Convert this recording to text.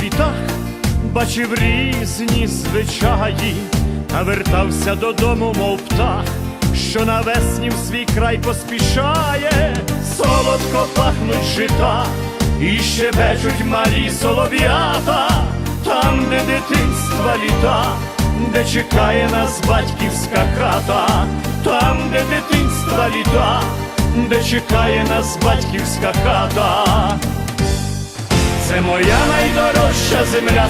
світах бачив різні звичаї, а вертався додому, мов птах, що навесні в свій край поспішає, солодко пахнуть жита, і щебечуть малі солов'ята, там, де дитинства літа, де чекає нас батьківська хата, там, де дитинства літа, де чекає нас батьківська хата. Моя найдорожча земля.